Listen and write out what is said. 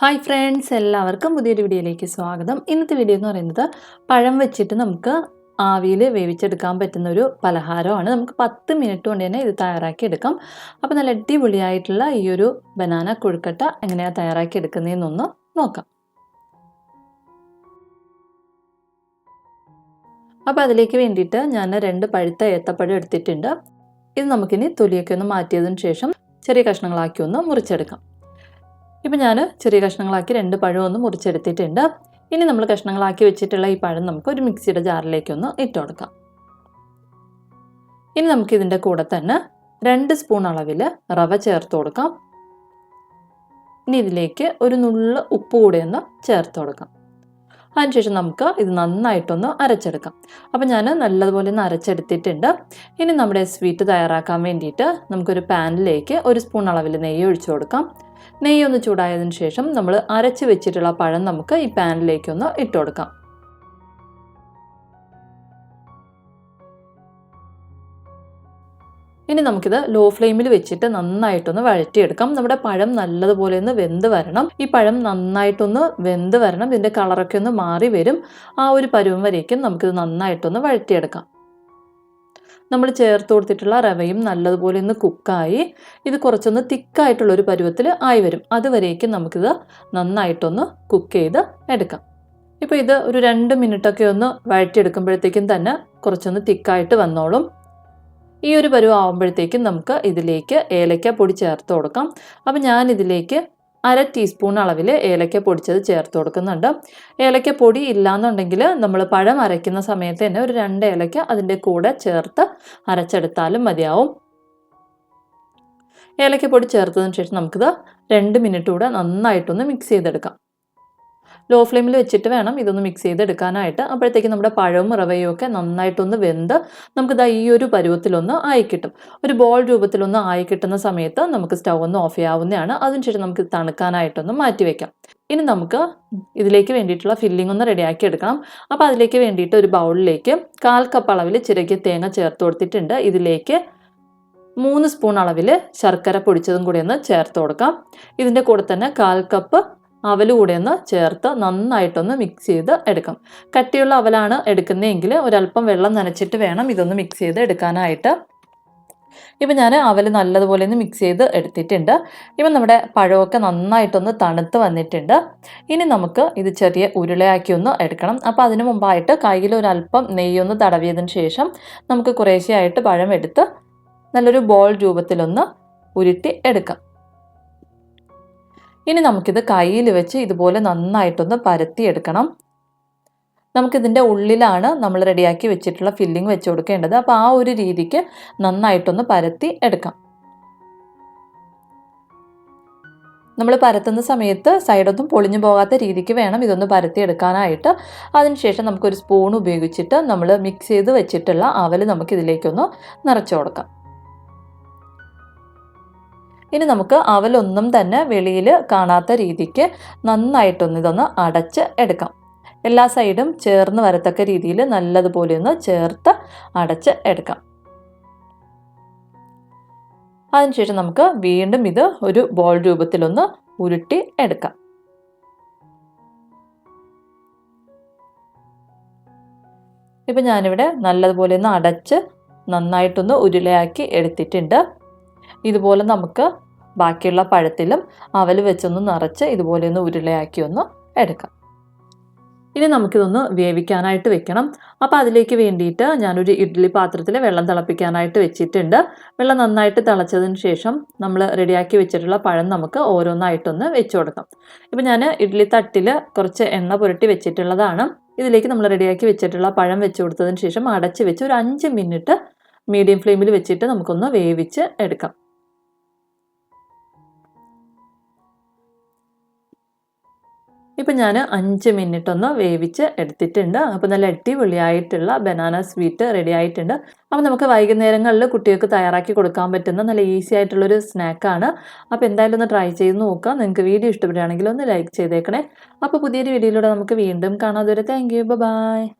Hi friends എല്ലാവർക്കും പുതിയൊരു വീഡിയോയിലേക്ക് സ്വാഗതം. ഇന്നത്തെ വീഡിയോ എന്ന് പറയുന്നത് പഴം വെച്ചിട്ട് നമുക്ക് ആവിയിൽ വേവിച്ചെടുക്കാൻ പറ്റുന്ന ഒരു പലഹാരമാണ്. നമുക്ക് പത്ത് മിനിറ്റ് കൊണ്ട് തന്നെ ഇത് തയ്യാറാക്കി എടുക്കാം അപ്പോൾ നല്ല അടിപൊളിയായിട്ടുള്ള ഈ ഒരു ബനാന കൊഴുക്കട്ട എങ്ങനെയാണ് തയ്യാറാക്കി എടുക്കുന്നതെന്നൊന്ന് നോക്കാം. അപ്പോൾ അതിലേക്ക് വേണ്ടിയിട്ട് ഞാൻ രണ്ട് പഴുത്ത ഏത്തപ്പഴം എടുത്തിട്ടുണ്ട്. ഇത് നമുക്കിനി തൊലിയൊക്കെ ഒന്ന് മാറ്റിയതിന് ശേഷം ചെറിയ കഷ്ണങ്ങളാക്കി ഒന്ന് മുറിച്ചെടുക്കാം. ഇപ്പം ഞാൻ ചെറിയ കഷ്ണങ്ങളാക്കി രണ്ട് പഴം ഒന്ന് മുറിച്ചെടുത്തിട്ടുണ്ട്. ഇനി നമ്മൾ കഷ്ണങ്ങളാക്കി വെച്ചിട്ടുള്ള ഈ പഴം നമുക്ക് ഒരു മിക്സിയുടെ ജാറിലേക്കൊന്ന് ഇട്ട് കൊടുക്കാം. ഇനി നമുക്ക് ഇതിന്റെ കൂടെ തന്നെ രണ്ട് സ്പൂൺ അളവിൽ റവ ചേർത്ത് കൊടുക്കാം. ഇനി ഇതിലേക്ക് ഒരു നുള്ള് ഉപ്പ് കൂടെ ഒന്ന് ചേർത്ത് കൊടുക്കാം. അതിനുശേഷം നമുക്ക് ഇത് നന്നായിട്ടൊന്ന് അരച്ചെടുക്കാം. അപ്പം ഞാൻ നല്ലതുപോലെ ഒന്ന് അരച്ചെടുത്തിട്ടുണ്ട്. ഇനി നമ്മുടെ സ്വീറ്റ് തയ്യാറാക്കാൻ വേണ്ടിയിട്ട് നമുക്കൊരു പാനിലേക്ക് ഒരു സ്പൂൺ അളവിൽ നെയ്യ് ഒഴിച്ചു കൊടുക്കാം. നെയ്യ് ഒന്ന് ചൂടായതിനു ശേഷം നമ്മൾ അരച്ച് വെച്ചിട്ടുള്ള പഴം നമുക്ക് ഈ പാനിലേക്കൊന്ന് ഇട്ട് കൊടുക്കാം. ഇനി നമുക്കിത് ലോ ഫ്ലെയിമിൽ വെച്ചിട്ട് നന്നായിട്ടൊന്ന് വഴറ്റിയെടുക്കാം. നമ്മുടെ പഴം നല്ലതുപോലെ ഒന്ന് വെന്ത് വരണം. ഈ പഴം നന്നായിട്ടൊന്ന് വെന്ത് വരണം. ഇതിന്റെ കളറൊക്കെ ഒന്ന് മാറി വരും. ആ ഒരു പരുവം വരേക്കും നമുക്കിത് നന്നായിട്ടൊന്ന് വഴറ്റിയെടുക്കാം. നമ്മൾ ചേർത്ത് കൊടുത്തിട്ടുള്ള റവയും നല്ലതുപോലെ ഒന്ന് കുക്കായി ഇത് കുറച്ചൊന്ന് തിക്കായിട്ടുള്ളൊരു പരുവത്തിൽ ആയി വരും. അതുവരേക്കും നമുക്കിത് നന്നായിട്ടൊന്ന് കുക്ക് ചെയ്ത് എടുക്കാം. ഇപ്പോൾ ഇത് ഒരു രണ്ട് മിനിറ്റൊക്കെ ഒന്ന് വഴറ്റിയെടുക്കുമ്പോഴത്തേക്കും തന്നെ കുറച്ചൊന്ന് തിക്കായിട്ട് വന്നോളും. ഈ ഒരു പരുവം ആകുമ്പോഴത്തേക്കും നമുക്ക് ഇതിലേക്ക് ഏലക്ക പൊടി ചേർത്ത് കൊടുക്കാം. അപ്പം ഞാൻ ഇതിലേക്ക് അര ടീസ്പൂൺ അളവിൽ ഏലക്ക പൊടിച്ചത് ചേർത്ത് കൊടുക്കുന്നുണ്ട്. ഏലക്ക പൊടി ഇല്ലാന്നുണ്ടെങ്കിൽ നമ്മൾ പഴം അരയ്ക്കുന്ന സമയത്ത് തന്നെ ഒരു രണ്ട് ഏലക്ക അതിന്റെ കൂടെ ചേർത്ത് അരച്ചെടുത്താലും മതിയാവും. ഏലക്കപ്പൊടി ചേർത്തതിന് ശേഷം നമുക്കിത് രണ്ട് മിനിറ്റ് കൂടെ നന്നായിട്ടൊന്ന് മിക്സ് ചെയ്തെടുക്കാം. ലോ ഫ്ലെയിമിൽ വെച്ചിട്ട് വേണം ഇതൊന്ന് മിക്സ് ചെയ്തെടുക്കാനായിട്ട്. അപ്പോഴത്തേക്ക് നമ്മുടെ പഴവും റവയും ഒക്കെ നന്നായിട്ടൊന്ന് വെന്ത് നമുക്കിത് ഈ ഒരു പരുവത്തിലൊന്ന് ആയി കിട്ടും. ഒരു ബോൾ രൂപത്തിലൊന്ന് ആയി കിട്ടുന്ന സമയത്ത് നമുക്ക് സ്റ്റൗ ഒന്ന് ഓഫ് ചെയ്യാവുന്നതാണ്. അതിനുശേഷം നമുക്ക് തണുക്കാനായിട്ടൊന്ന് മാറ്റി വെക്കാം. ഇനി നമുക്ക് ഇതിലേക്ക് വേണ്ടിയിട്ടുള്ള ഫില്ലിംഗ് ഒന്ന് റെഡിയാക്കി എടുക്കണം. അപ്പോൾ അതിലേക്ക് വേണ്ടിയിട്ട് ഒരു ബൗളിലേക്ക് കാൽ കപ്പ് അളവിൽ ചിരകിയ തേങ്ങ ചേർത്ത് കൊടുത്തിട്ടുണ്ട്. ഇതിലേക്ക് മൂന്ന് സ്പൂൺ അളവിൽ ശർക്കര പൊടിച്ചതും കൂടി ഒന്ന് ചേർത്ത് കൊടുക്കാം. ഇതിന്റെ കൂടെ തന്നെ കാൽ കപ്പ് അവൽ കൂടെ ഒന്ന് ചേർത്ത് നന്നായിട്ടൊന്ന് മിക്സ് ചെയ്ത് എടുക്കാം. കട്ടിയുള്ള അവലാണ് എടുക്കുന്നതെങ്കിൽ ഒരല്പം വെള്ളം നനച്ചിട്ട് വേണം ഇതൊന്ന് മിക്സ് ചെയ്ത് എടുക്കാനായിട്ട്. ഇപ്പം ഞാൻ അവൽ നല്ലതുപോലെ ഒന്ന് മിക്സ് ചെയ്ത് എടുത്തിട്ടുണ്ട്. ഇപ്പം നമ്മുടെ പഴമൊക്കെ നന്നായിട്ടൊന്ന് തണുത്ത് വന്നിട്ടുണ്ട്. ഇനി നമുക്ക് ഇത് ചെറിയ ഉരുളയാക്കി ഒന്ന് എടുക്കണം. അപ്പോൾ അതിന് മുമ്പായിട്ട് കയ്യിൽ ഒരല്പം നെയ്യൊന്ന് തടവിയതിന് ശേഷം നമുക്ക് കുറേശ്ശെയായിട്ട് പഴം എടുത്ത് നല്ലൊരു ബോൾ രൂപത്തിലൊന്ന് ഉരുട്ടി എടുക്കാം. ഇനി നമുക്കിത് കയ്യിൽ വെച്ച് ഇതുപോലെ നന്നായിട്ടൊന്ന് പരത്തിയെടുക്കണം. നമുക്കിതിന്റെ ഉള്ളിലാണ് നമ്മൾ റെഡിയാക്കി വെച്ചിട്ടുള്ള ഫില്ലിംഗ് വെച്ച് കൊടുക്കേണ്ടത്. അപ്പോൾ ആ ഒരു രീതിക്ക് നന്നായിട്ടൊന്ന് പരത്തി എടുക്കാം. നമ്മൾ പരത്തുന്ന സമയത്ത് സൈഡൊന്നും പൊളിഞ്ഞു പോകാത്ത രീതിക്ക് വേണം ഇതൊന്ന് പരത്തിയെടുക്കാനായിട്ട്. അതിനുശേഷം നമുക്കൊരു സ്പൂൺ ഉപയോഗിച്ചിട്ട് നമ്മൾ മിക്സ് ചെയ്ത് വെച്ചിട്ടുള്ള അവൽ നമുക്കിതിലേക്കൊന്ന് നിറച്ചു കൊടുക്കാം. ഇനി നമുക്ക് അവലൊന്നും തന്നെ വെളിയിൽ കാണാത്ത രീതിക്ക് നന്നായിട്ടൊന്ന് ഇതൊന്ന് അടച്ച് എടുക്കാം. എല്ലാ സൈഡും ചേർന്ന് വരത്തക്ക രീതിയിൽ നല്ലതുപോലെ ഒന്ന് ചേർത്ത് അടച്ച് എടുക്കാം. അതിനുശേഷം നമുക്ക് വീണ്ടും ഇത് ഒരു ബോൾ രൂപത്തിലൊന്ന് ഉരുട്ടി എടുക്കാം. ഇപ്പം ഞാനിവിടെ നല്ലതുപോലെ ഒന്ന് അടച്ച് നന്നായിട്ടൊന്ന് ഉരുളയാക്കി എടുത്തിട്ടുണ്ട്. ഇതുപോലെ നമുക്ക് ബാക്കിയുള്ള പഴത്തിലും അവൽ വെച്ചൊന്ന് നിറച്ച് ഇതുപോലെ ഒന്ന് ഉരുളയാക്കി ഒന്ന് എടുക്കാം. ഇനി നമുക്കിതൊന്ന് വേവിക്കാനായിട്ട് വെക്കണം. അപ്പോൾ അതിലേക്ക് വേണ്ടിയിട്ട് ഞാനൊരു ഇഡ്ഡലി പാത്രത്തിൽ വെള്ളം തിളപ്പിക്കാനായിട്ട് വെച്ചിട്ടുണ്ട്. വെള്ളം നന്നായിട്ട് തിളച്ചതിന് ശേഷം നമ്മൾ റെഡിയാക്കി വെച്ചിട്ടുള്ള പഴം നമുക്ക് ഓരോന്നായിട്ടൊന്ന് വെച്ച് കൊടുക്കാം. ഇപ്പം ഞാൻ ഇഡ്ഡലി തട്ടിൽ കുറച്ച് എണ്ണ പുരട്ടി വെച്ചിട്ടുള്ളതാണ്. ഇതിലേക്ക് നമ്മൾ റെഡിയാക്കി വെച്ചിട്ടുള്ള പഴം വെച്ച് കൊടുത്തതിന് ശേഷം അടച്ച് വെച്ച് ഒരു അഞ്ച് മിനിറ്റ് മീഡിയം ഫ്ലെയിമിൽ വെച്ചിട്ട് നമുക്കൊന്ന് വേവിച്ച് എടുക്കാം. ഇപ്പം ഞാൻ അഞ്ച് മിനിറ്റ് ഒന്ന് വേവിച്ച് എടുത്തിട്ടുണ്ട്. അപ്പോൾ നല്ല അടിപൊളിയായിട്ടുള്ള ബനാന സ്വീറ്റ് റെഡി ആയിട്ടുണ്ട്. അപ്പോൾ നമുക്ക് വൈകുന്നേരങ്ങളിൽ കുട്ടികൾക്ക് തയ്യാറാക്കി കൊടുക്കാൻ പറ്റുന്ന നല്ല ഈസി ആയിട്ടുള്ളൊരു സ്നാക്കാണ് അപ്പോൾ എന്തായാലും ഒന്ന് ട്രൈ ചെയ്ത് നോക്കാം നിങ്ങൾക്ക് വീഡിയോ ഇഷ്ടപ്പെടുകയാണെങ്കിൽ ഒന്ന് ലൈക്ക് ചെയ്തേക്കണേ. അപ്പോൾ പുതിയൊരു വീഡിയോയിലൂടെ നമുക്ക് വീണ്ടും കാണാം. അതുവരെ താങ്ക് യു ബൈ